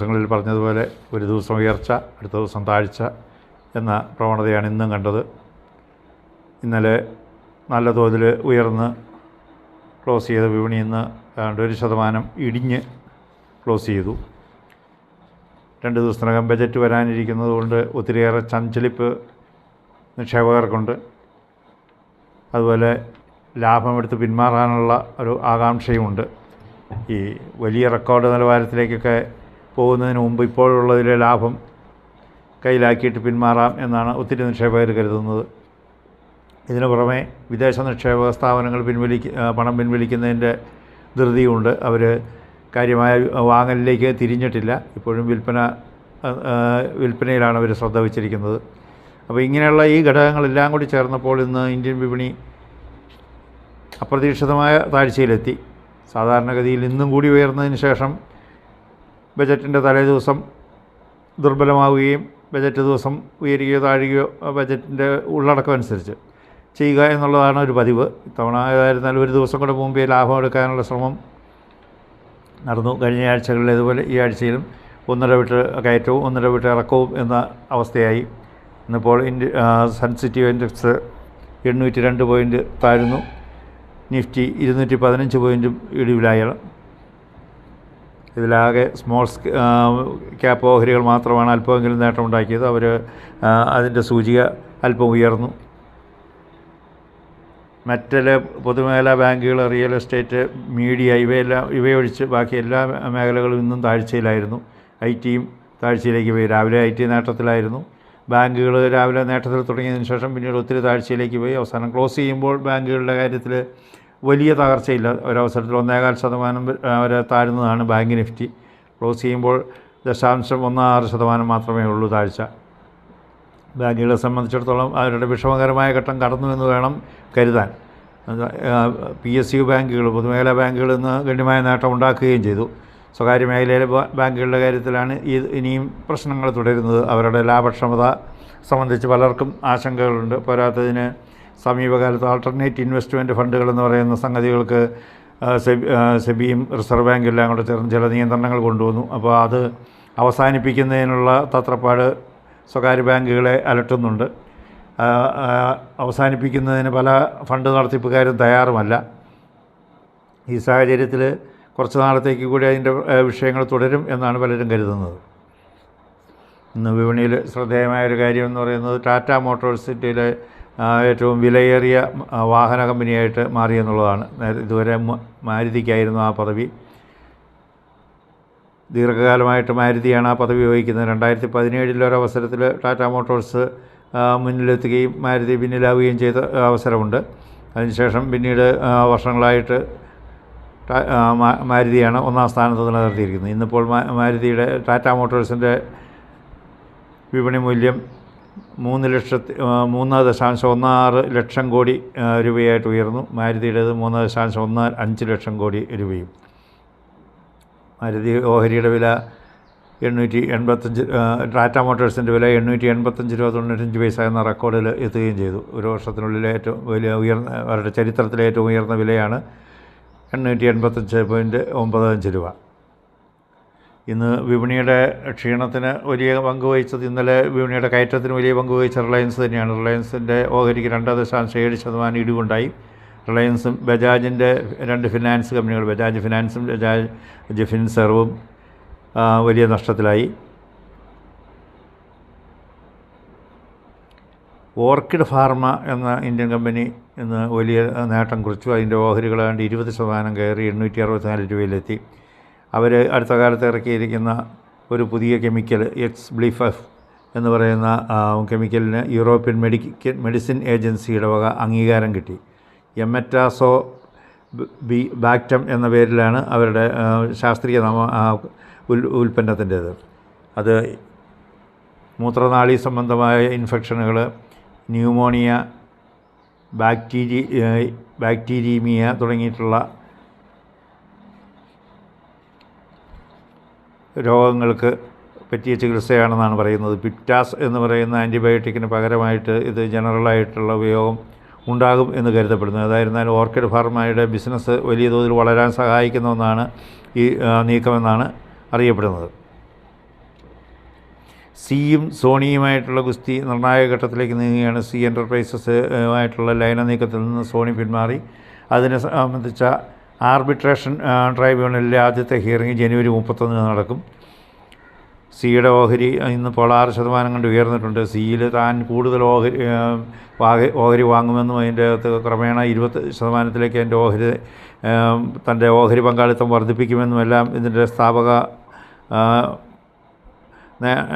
ദിവസങ്ങളിൽ പറഞ്ഞതുപോലെ ഒരു ദിവസം ഉയർച്ച അടുത്ത ദിവസം താഴ്ച എന്ന പ്രവണതയാണ് ഇന്നും കണ്ടത്. ഇന്നലെ നല്ല തോതിൽ ഉയർന്ന് ക്ലോസ് ചെയ്ത വിപണി ഇന്ന് ഏതാണ്ട് ഒരു ശതമാനം ഇടിഞ്ഞ് ക്ലോസ് ചെയ്തു. രണ്ട് ദിവസത്തിനകം ബജറ്റ് വരാനിരിക്കുന്നത് കൊണ്ട് ഒത്തിരിയേറെ ചഞ്ചലിപ്പ് നിക്ഷേപകർക്കുണ്ട്. അതുപോലെ ലാഭമെടുത്ത് പിന്മാറാനുള്ള ഒരു ആകാംക്ഷയുമുണ്ട്. ഈ വലിയ റെക്കോർഡ് നിലവാരത്തിലേക്കൊക്കെ പോകുന്നതിന് മുമ്പ് ഇപ്പോഴുള്ളതിലെ ലാഭം കയ്യിലാക്കിയിട്ട് പിന്മാറാം എന്നാണ് ഒത്തിരി നിക്ഷേപകർ കരുതുന്നത്. ഇതിനു പുറമെ വിദേശ നിക്ഷേപക സ്ഥാപനങ്ങൾ പിൻവലിക്ക പണം പിൻവലിക്കുന്നതിന്റെ ധൃതിയുണ്ട്. അവർ കാര്യമായ വാങ്ങലിലേക്ക് തിരിഞ്ഞിട്ടില്ല. ഇപ്പോഴും വിൽപ്പന വിൽപ്പനയിലാണ് അവർ ശ്രദ്ധ വച്ചിരിക്കുന്നത്. അപ്പോൾ ഇങ്ങനെയുള്ള ഈ ഘടകങ്ങളെല്ലാം കൂടി ചേർന്നപ്പോൾ ഇന്ന് ഇന്ത്യൻ വിപണി അപ്രതീക്ഷിതമായ താഴ്ചയിലെത്തി. സാധാരണഗതിയിൽ ഇന്നും കൂടി ഉയർന്നതിന് ശേഷം ബജറ്റിന്റെ തലേ ദിവസം ദുർബലമാവുകയും ബജറ്റ് ദിവസം ഉയരുകയോ താഴുകയോ ബജറ്റിന്റെ ഉള്ളടക്കം അനുസരിച്ച് ചെയ്യുക എന്നുള്ളതാണ് ഒരു പതിവ്. ഇത്തവണ ഏതായിരുന്നാലും ഒരു ദിവസം കൂടെ മുമ്പേ ലാഭം എടുക്കാനുള്ള ശ്രമം നടന്നു. കഴിഞ്ഞ ആഴ്ചകളിൽ ഇതുപോലെ ഈ ആഴ്ചയിലും ഒന്നര വിട്ട് കയറ്റവും ഒന്നര വിട്ട് ഇറക്കവും എന്ന അവസ്ഥയായി. ഇന്നിപ്പോൾ ഇൻഡ് സെൻസിറ്റീവ് ഇൻഡെക്സ് എണ്ണൂറ്റി രണ്ട് പോയിന്റ് താഴ്ന്നു. നിഫ്റ്റി ഇരുന്നൂറ്റി പതിനഞ്ച് പോയിന്റും ഇടിവിലായാണ് ഇതിലാകെ സ്മോൾ ക്യാപ്പ് ഓഹരികൾ മാത്രമാണ് അല്പമെങ്കിലും നേട്ടമുണ്ടാക്കിയത്. അവർ അതിന്റെ സൂചിക അല്പം ഉയർന്നു. മറ്റൽ പൊതുമേഖലാ ബാങ്കുകൾ റിയൽ എസ്റ്റേറ്റ് മീഡിയ ഇവയെല്ലാം ഇവയൊഴിച്ച് ബാക്കി എല്ലാ മേഖലകളും ഇന്നും താഴ്ചയിലായിരുന്നു. ഐ ടിയും താഴ്ചയിലേക്ക് പോയി. രാവിലെ ഐ ടി നേട്ടത്തിലായിരുന്നു. ബാങ്കുകൾ രാവിലെ നേട്ടത്തിൽ തുടങ്ങിയതിന് ശേഷം പിന്നീട് ഒത്തിരി താഴ്ചയിലേക്ക് പോയി. അവസാനം ക്ലോസ് ചെയ്യുമ്പോൾ ബാങ്കുകളുടെ കാര്യത്തിൽ വലിയ തകർച്ചയില്ല. ഒരവസരത്തിൽ ഒന്നേകാൽ ശതമാനം വരെ താഴ്ന്നതാണ് ബാങ്ക് നിഫ്റ്റി. ക്ലോസ് ചെയ്യുമ്പോൾ ദശാംശം ഒന്ന് ആറ് ശതമാനം മാത്രമേ ഉള്ളൂ താഴ്ച. ബാങ്കുകളെ സംബന്ധിച്ചിടത്തോളം അവരുടെ വിഷമകരമായ ഘട്ടം കടന്നു എന്ന് വേണം കരുതാൻ. പി എസ് യു ബാങ്കുകൾ പൊതുമേഖലാ ബാങ്കുകൾ ഇന്ന് ഗണ്യമായ നേട്ടം ഉണ്ടാക്കുകയും ചെയ്തു. സ്വകാര്യ മേഖലയിലെ ബാങ്കുകളുടെ കാര്യത്തിലാണ് ഈ ഇനിയും പ്രശ്നങ്ങൾ തുടരുന്നത്. അവരുടെ ലാഭക്ഷമത സംബന്ധിച്ച് പലർക്കും ആശങ്കകളുണ്ട്. പോരാത്തതിന് സമീപകാലത്ത് ആൾട്ടർനേറ്റ് ഇൻവെസ്റ്റ്മെന്റ് ഫണ്ടുകൾ എന്ന് പറയുന്ന സംഗതികൾക്ക് സെബി സെബിയും റിസർവ് ബാങ്കും എല്ലാം കൂടെ ചേർന്ന് ചില നിയന്ത്രണങ്ങൾ കൊണ്ടുവന്നു. അപ്പോൾ അത് അവസാനിപ്പിക്കുന്നതിനുള്ള തത്രപ്പാട് സ്വകാര്യ ബാങ്കുകളെ അലട്ടുന്നുണ്ട്. അവസാനിപ്പിക്കുന്നതിന് പല ഫണ്ട് നടത്തിപ്പുകാരും തയ്യാറുമല്ല. ഈ സാഹചര്യത്തിൽ കുറച്ച് നാളത്തേക്ക് കൂടി അതിന്റെ വിഷയങ്ങൾ തുടരും എന്നാണ് പലരും കരുതുന്നത്. ഇന്ന് വിപണിയിൽ ശ്രദ്ധേയമായ ഒരു കാര്യം എന്ന് പറയുന്നത് ടാറ്റ മോട്ടോഴ്സ് ഇന്ത്യയിലെ ഏറ്റവും വിലയേറിയ വാഹന കമ്പനിയായിട്ട് മാറി എന്നുള്ളതാണ്. ഇതുവരെ മാരുതിക്കായിരുന്നു ആ പദവി. ദീർഘകാലമായിട്ട് മാരുതിയാണ് ആ പദവി വഹിക്കുന്നത്. രണ്ടായിരത്തി പതിനേഴിലൊരവസരത്തിൽ ടാറ്റ മോട്ടോഴ്സ് മുന്നിലെത്തുകയും മാരുതി പിന്നിലാവുകയും ചെയ്ത അവസരമുണ്ട്. അതിനുശേഷം പിന്നീട് വർഷങ്ങളായിട്ട് മാരുതിയാണ് ഒന്നാം സ്ഥാനത്ത് നിലനിർത്തിയിരിക്കുന്നത്. ഇന്നിപ്പോൾ മാരുതിയുടെ ടാറ്റ മോട്ടോഴ്സിന്റെ വിപണി മൂല്യം മൂന്ന് ലക്ഷത്തി മൂന്ന് ദശാംശം ഒന്ന് ആറ് ലക്ഷം കോടി രൂപയായിട്ട് ഉയർന്നു. മാരുതിയുടേത് മൂന്ന് ദശാംശം ഒന്ന് അഞ്ച് ലക്ഷം കോടി രൂപയും. മാരുതി ഓഹരിയുടെ വില എണ്ണൂറ്റി എൺപത്തഞ്ച് ടാറ്റ മോട്ടോഴ്സിന്റെ വില എണ്ണൂറ്റി എൺപത്തഞ്ച് രൂപ തൊണ്ണൂറ്റഞ്ച് പൈസ എന്ന റെക്കോർഡിൽ എത്തുകയും ചെയ്തു. ഒരു വർഷത്തിനുള്ളിൽ ഏറ്റവും വലിയ ഉയർന്ന അവരുടെ ചരിത്രത്തിലെ ഏറ്റവും ഉയർന്ന വിലയാണ് എണ്ണൂറ്റി എൺപത്തഞ്ച് പോയിന്റ് ഒമ്പത് അഞ്ച് രൂപ. ഇന്ന് വിപണിയുടെ ക്ഷീണത്തിന് വലിയ പങ്ക് വഹിച്ചത് ഇന്നലെ വിപണിയുടെ കയറ്റത്തിന് വലിയ പങ്ക് വഹിച്ച റിലയൻസ് തന്നെയാണ്. റിലയൻസിന്റെ ഓഹരിക്ക് രണ്ട് ദശാംശം ഏഴ് ശതമാനം ഇടിവുണ്ടായി. റിലയൻസും ബജാജിന്റെ രണ്ട് ഫിനാൻസ് കമ്പനികൾ ബജാജ് ഫിനാൻസും ബജാജ് ഫിൻസെർവും വലിയ നഷ്ടത്തിലായി. ഓർക്കിഡ് ഫാർമ എന്ന ഇന്ത്യൻ കമ്പനി ഇന്ന് വലിയ നേട്ടം കുറിച്ചു. അതിന്റെ ഓഹരികളാണ്ട് ഇരുപത് ശതമാനം കയറി എണ്ണൂറ്റി അറുപത്തിനാല് രൂപയിലെത്തി. അവർ അടുത്ത കാലത്ത് ഇറക്കിയിരിക്കുന്ന ഒരു പുതിയ കെമിക്കൽ എക്സ് ബ്ലിഫഫ് എന്ന് പറയുന്ന കെമിക്കലിന് യൂറോപ്യൻ മെഡിക്കൽ മെഡിസിൻ ഏജൻസിയുടെ വക അംഗീകാരം കിട്ടി. എമറ്റാസോ ബി ബാക്ടം എന്ന പേരിലാണ് അവരുടെ ശാസ്ത്രീയ നാമ ഉൽ ഉൽപ്പന്നത്തിന്റേത്. അത് മൂത്രനാളി സംബന്ധമായ ഇൻഫെക്ഷനുകൾ ന്യൂമോണിയ ബാക്ടീരി ബാക്ടീരീമിയ തുടങ്ങിയിട്ടുള്ള രോഗങ്ങൾക്ക് പറ്റിയ ചികിത്സയാണെന്നാണ് പറയുന്നത്. പിറ്റാസ് എന്ന് പറയുന്ന ആന്റിബയോട്ടിക്കിന് പകരമായിട്ട് ഇത് ജനറലായിട്ടുള്ള ഉപയോഗം ഉണ്ടാകും എന്ന് കരുതപ്പെടുന്നു. അതായിരുന്നാൽ ഓർക്കിഡ് ഫാർമയുടെ ബിസിനസ് വലിയ തോതിൽ വളരാൻ സഹായിക്കുന്ന ഒന്നാണ് ഈ നീക്കമെന്നാണ് അറിയപ്പെടുന്നത്. സിയും സോണിയുമായിട്ടുള്ള ഗുസ്തി നിർണായക ഘട്ടത്തിലേക്ക് നീങ്ങുകയാണ്. സി എന്റർപ്രൈസസ് ആയിട്ടുള്ള ലൈന നീക്കത്തിൽ നിന്ന് സോണി പിന്മാറി. അതിനെ സംബന്ധിച്ച ആർബിട്രേഷൻ ട്രൈബ്യൂണലിലെ ആദ്യത്തെ ഹിയറിംഗ് ജനുവരി മുപ്പത്തൊന്നിന് നടക്കും. സിയുടെ ഓഹരി ഇന്നിപ്പോൾ ആറ് ശതമാനം കണ്ട് ഉയർന്നിട്ടുണ്ട്. സിയിൽ താൻ കൂടുതൽ ഓഹരി ഓഹരി വാങ്ങുമെന്നും അതിന്റെ അകത്ത് ക്രമേണ ഇരുപത് ശതമാനത്തിലേക്ക് എന്റെ ഓഹരി തന്റെ ഓഹരി പങ്കാളിത്തം വർദ്ധിപ്പിക്കുമെന്നുമെല്ലാം ഇതിന്റെ സ്ഥാപക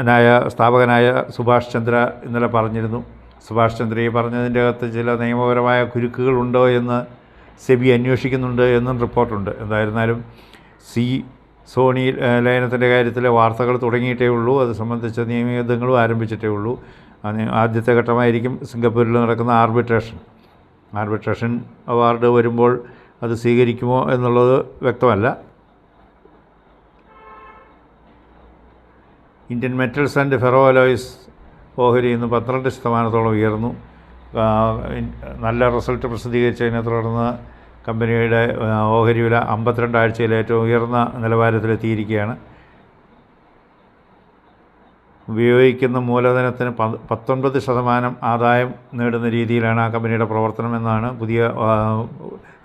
നായ സ്ഥാപകനായ സുഭാഷ് ചന്ദ്ര ഇന്നലെ പറഞ്ഞിരുന്നു. സുഭാഷ് ചന്ദ്ര ഈ പറഞ്ഞതിന്റെ അകത്ത് ചില നിയമപരമായ കുരുക്കുകളുണ്ടോ എന്ന് സെബി അന്വേഷിക്കുന്നുണ്ട് എന്നും റിപ്പോർട്ടുണ്ട്. എന്തായിരുന്നാലും സി സോണി ലയനത്തിന്റെ കാര്യത്തിലെ വാർത്തകൾ തുടങ്ങിയിട്ടേ ഉള്ളൂ. അത് സംബന്ധിച്ച നിയമയുദ്ധങ്ങളും ആരംഭിച്ചിട്ടേ ഉള്ളൂ. ആദ്യത്തെ ഘട്ടമായിരിക്കും സിംഗപ്പൂരിൽ നടക്കുന്ന ആർബിട്രേഷൻ. ആർബിട്രേഷൻ അവാർഡ് വരുമ്പോൾ അത് സ്വീകരിക്കുമോ എന്നുള്ളത് വ്യക്തമല്ല. Indian Metals and Ferro Alloys ഓഹരി ഇന്ന് പന്ത്രണ്ട് ശതമാനത്തോളം ഉയർന്നു. നല്ല റിസൾട്ട് പ്രസിദ്ധീകരിച്ചതിനെ തുടർന്ന് കമ്പനിയുടെ ഓഹരി വില അമ്പത്തിരണ്ട് ആഴ്ചയിൽ ഏറ്റവും ഉയർന്ന നിലവാരത്തിലെത്തിയിരിക്കുകയാണ്. ഉപയോഗിക്കുന്ന മൂലധനത്തിന് പത്തൊൻപത് ശതമാനം ആദായം നേടുന്ന രീതിയിലാണ് ആ കമ്പനിയുടെ പ്രവർത്തനം എന്നാണ് പുതിയ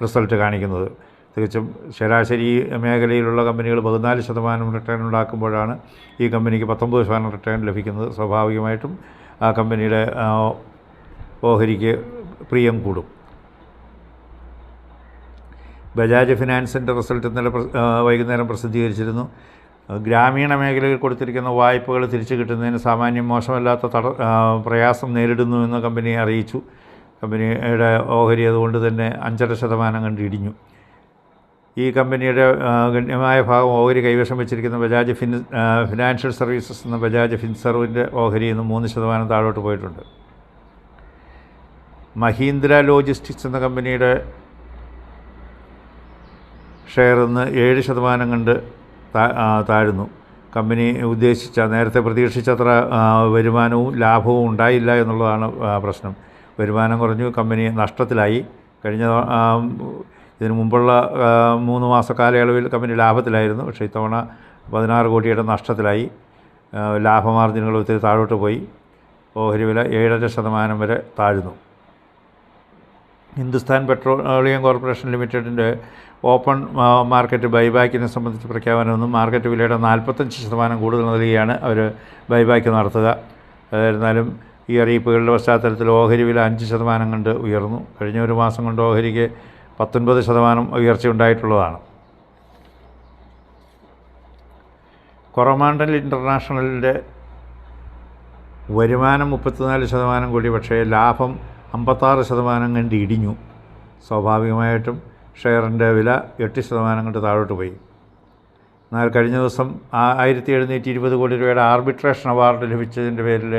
റിസൾട്ട് കാണിക്കുന്നത്. തികച്ചും ശരാശരി മേഖലയിലുള്ള കമ്പനികൾ പതിനാല് ശതമാനം റിട്ടേൺ ഉണ്ടാക്കുമ്പോഴാണ് ഈ കമ്പനിക്ക് പത്തൊമ്പത് ശതമാനം റിട്ടേൺ ലഭിക്കുന്നത്. സ്വാഭാവികമായിട്ടും ആ കമ്പനിയുടെ ഓഹരിക്ക് പ്രിയം കൂടും. ബജാജ് ഫിനാൻസിന്റെ റിസൾട്ട് ഇന്നലെ വൈകുന്നേരം പ്രസിദ്ധീകരിച്ചിരുന്നു. ഗ്രാമീണ മേഖലയിൽ കൊടുത്തിരിക്കുന്ന വായ്പകൾ തിരിച്ചു കിട്ടുന്നതിന് സാമാന്യം മോശമല്ലാത്ത തട പ്രയാസം നേരിടുന്നു എന്ന് കമ്പനി അറിയിച്ചു. കമ്പനിയുടെ ഓഹരി അതുകൊണ്ട് തന്നെ അഞ്ചര ശതമാനം കണ്ട് ഇടിഞ്ഞു. ഈ കമ്പനിയുടെ ഗണ്യമായ ഭാഗം ഓഹരി കൈവശം വെച്ചിരിക്കുന്ന ബജാജ് ഫിൻ ഫിനാൻഷ്യൽ സർവീസസ് എന്ന ബജാജ് ഫിൻസർവിന്റെ ഓഹരി ഇന്ന് മൂന്ന് ശതമാനം താഴോട്ട് പോയിട്ടുണ്ട്. മഹീന്ദ്ര ലോജിസ്റ്റിക്സ് എന്ന കമ്പനിയുടെ ഷെയർ ഇന്ന് ഏഴ് ശതമാനം കണ്ട് താഴ്ന്നു. കമ്പനി ഉദ്ദേശിച്ച നേരത്തെ പ്രതീക്ഷിച്ചത്ര വരുമാനവും ലാഭവും ഉണ്ടായില്ല എന്നുള്ളതാണ് പ്രശ്നം. വരുമാനം കുറഞ്ഞു കമ്പനി നഷ്ടത്തിലായി. കഴിഞ്ഞ ഇതിനു മുമ്പുള്ള മൂന്ന് മാസ കാലയളവിൽ കമ്പനി ലാഭത്തിലായിരുന്നു. പക്ഷേ ഇത്തവണ പതിനാറ് കോടിയുടെ നഷ്ടത്തിലായി. ലാഭമാർജിനുകൾ ഒത്തിരി താഴോട്ട് പോയി. ഓഹരി വില ഏഴര ശതമാനം വരെ താഴ്ന്നു. ഹിന്ദുസ്ഥാൻ പെട്രോളിയം കോർപ്പറേഷൻ ലിമിറ്റഡിന്റെ ഓപ്പൺ മാർക്കറ്റ് ബൈബാക്കിനെ സംബന്ധിച്ച് പ്രഖ്യാപനമൊന്നും മാർക്കറ്റ് വിലയുടെ നാൽപ്പത്തഞ്ച് ശതമാനം കൂടുതൽ നൽകിയാണ് അവർ ബൈബാക്ക് നടത്തുക. എന്നിരുന്നാലും ഈ അറിയിപ്പുകളുടെ പശ്ചാത്തലത്തിൽ ഓഹരി വില അഞ്ച് ശതമാനം കണ്ട് ഉയർന്നു. കഴിഞ്ഞ ഒരു മാസം കൊണ്ട് ഓഹരിക്ക് പത്തൊൻപത് ശതമാനം ഉയർച്ച ഉണ്ടായിട്ടുള്ളതാണ്. കൊറമാണ്ടൽ ഇന്റർനാഷണലിന്റെ വരുമാനം മുപ്പത്തിനാല് ശതമാനം കൂടി പക്ഷേ ലാഭം അമ്പത്താറ് ശതമാനം കണ്ട് ഇടിഞ്ഞു. സ്വാഭാവികമായിട്ടും ഷെയറിന്റെ വില എട്ട് ശതമാനം കണ്ട് താഴോട്ട് പോയി. എന്നാൽ കഴിഞ്ഞ ദിവസം ആയിരത്തി എഴുന്നൂറ്റി ഇരുപത് കോടി രൂപയുടെ ആർബിട്രേഷൻ അവാർഡ് ലഭിച്ചതിന്റെ പേരിൽ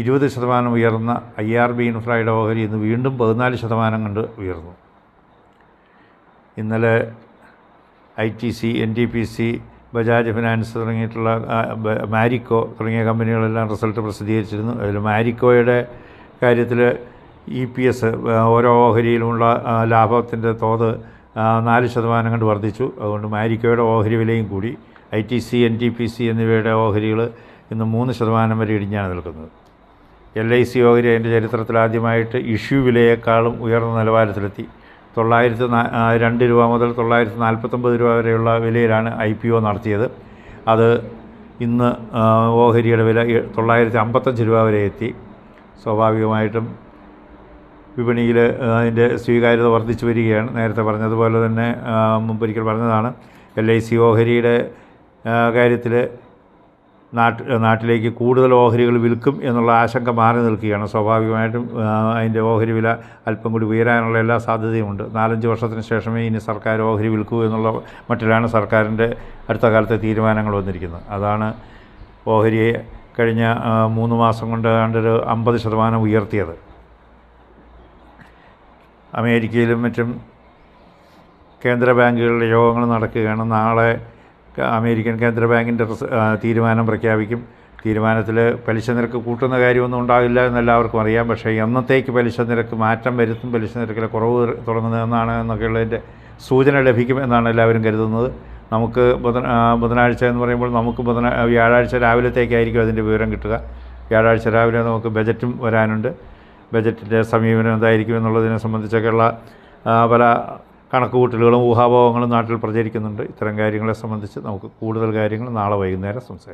ഇരുപത് ശതമാനം ഉയർന്ന ഐ ആർ ബി ഇൻഫ്രയുടെ ഓഹരി ഇന്ന് വീണ്ടും പതിനാല് ശതമാനം കണ്ട് ഉയർന്നു. ഇന്നലെ I T C N T P C Bajaj finance തുടങ്ങിയിട്ടുള്ള മാരിക്കോ തുടങ്ങിയ കമ്പനികളെല്ലാം റിസൾട്ട് പ്രസിദ്ധീകരിച്ചിരുന്നു. അതിൽ മാരിക്കോയുടെ കാര്യത്തിൽ ഇ പി എസ് ഓരോ ഓഹരിയിലുമുള്ള ലാഭത്തിന്റെ തോത് നാല് ശതമാനം കണ്ട് വർദ്ധിച്ചു. അതുകൊണ്ട് മാരിക്കോയുടെ ഓഹരി വിലയും കൂടി. I T C N T P C എന്നിവയുടെ ഓഹരികൾ ഇന്ന് മൂന്ന് ശതമാനം വരെ ഇടിഞ്ഞാണ് നിൽക്കുന്നത്. എൽ ഐ സി ഓഹരി അതിന്റെ ചരിത്രത്തിൽ ആദ്യമായിട്ട് ഇഷ്യൂ വിലയേക്കാളും ഉയർന്ന നിലവാരത്തിലെത്തി. തൊള്ളായിരത്തി രണ്ട് രൂപ മുതൽ തൊള്ളായിരത്തി നാൽപ്പത്തൊമ്പത് രൂപ വരെയുള്ള വിലയിലാണ് ഐ പി ഒ നടത്തിയത്. അത് ഇന്ന് ഓഹരിയുടെ വില തൊള്ളായിരത്തി അമ്പത്തഞ്ച് രൂപ വരെ എത്തി. സ്വാഭാവികമായിട്ടും വിപണിയിൽ അതിന്റെ സ്വീകാര്യത വർദ്ധിച്ചു വരികയാണ്. നേരത്തെ പറഞ്ഞതുപോലെ തന്നെ മുമ്പൊരിക്കൽ പറഞ്ഞതാണ് എൽ ഐ സി ഓഹരിയുടെ കാര്യത്തിൽ നാട്ട് നാട്ടിലേക്ക് കൂടുതൽ ഓഹരികൾ വിൽക്കും എന്നുള്ള ആശങ്ക മാറി നിൽക്കുകയാണ്. സ്വാഭാവികമായിട്ടും അതിന്റെ ഓഹരി വില അല്പം കൂടി ഉയരാനുള്ള എല്ലാ സാധ്യതയുമുണ്ട് നാലഞ്ച് വർഷത്തിന് ശേഷമേ ഇനി സർക്കാർ ഓഹരി വിൽക്കൂ എന്നുള്ള മട്ടിലാണ് സർക്കാരിന്റെ അടുത്ത കാലത്തെ തീരുമാനങ്ങൾ വന്നിരിക്കുന്നത്. അതാണ് ഓഹരിയെ കഴിഞ്ഞ മൂന്ന് മാസം കൊണ്ട് ഏതാണ്ടൊരു അമ്പത് ശതമാനം ഉയർത്തിയത്. അമേരിക്കയിലും മറ്റും കേന്ദ്ര ബാങ്കുകളുടെ യോഗങ്ങൾ നടക്കുകയാണ്. നാളെ അമേരിക്കൻ കേന്ദ്ര ബാങ്കിന്റെ തീരുമാനം പ്രഖ്യാപിക്കും. തീരുമാനത്തിൽ പലിശ നിരക്ക് കൂട്ടുന്ന കാര്യമൊന്നും ഉണ്ടാകില്ല എന്ന് എല്ലാവർക്കും അറിയാം. പക്ഷേ എന്നത്തേക്ക് പലിശ നിരക്ക് മാറ്റം വരുത്തും പലിശ നിരക്കിലെ കുറവ് തുടങ്ങുന്നതെന്നാണ് എന്നൊക്കെയുള്ളതിന്റെ സൂചന ലഭിക്കും എന്നാണ് എല്ലാവരും കരുതുന്നത്. നമുക്ക് ബുധ ബുധനാഴ്ച എന്ന് പറയുമ്പോൾ നമുക്ക് ബുധന വ്യാഴാഴ്ച രാവിലത്തേക്കായിരിക്കും അതിന്റെ വിവരം കിട്ടുക. വ്യാഴാഴ്ച രാവിലെ നമുക്ക് ബജറ്റും വരാനുണ്ട്. ബജറ്റിന്റെ സമീപനം എന്തായിരിക്കും എന്നുള്ളതിനെ സംബന്ധിച്ചൊക്കെയുള്ള പല കണക്കുകൂട്ടലുകളും ഊഹാപോഹങ്ങളും നാട്ടിൽ പ്രചരിക്കുന്നുണ്ട്. ഇത്തരം കാര്യങ്ങളെ സംബന്ധിച്ച് നമുക്ക് കൂടുതൽ കാര്യങ്ങൾ നാളെ വൈകുന്നേരം സംസാരിക്കാം.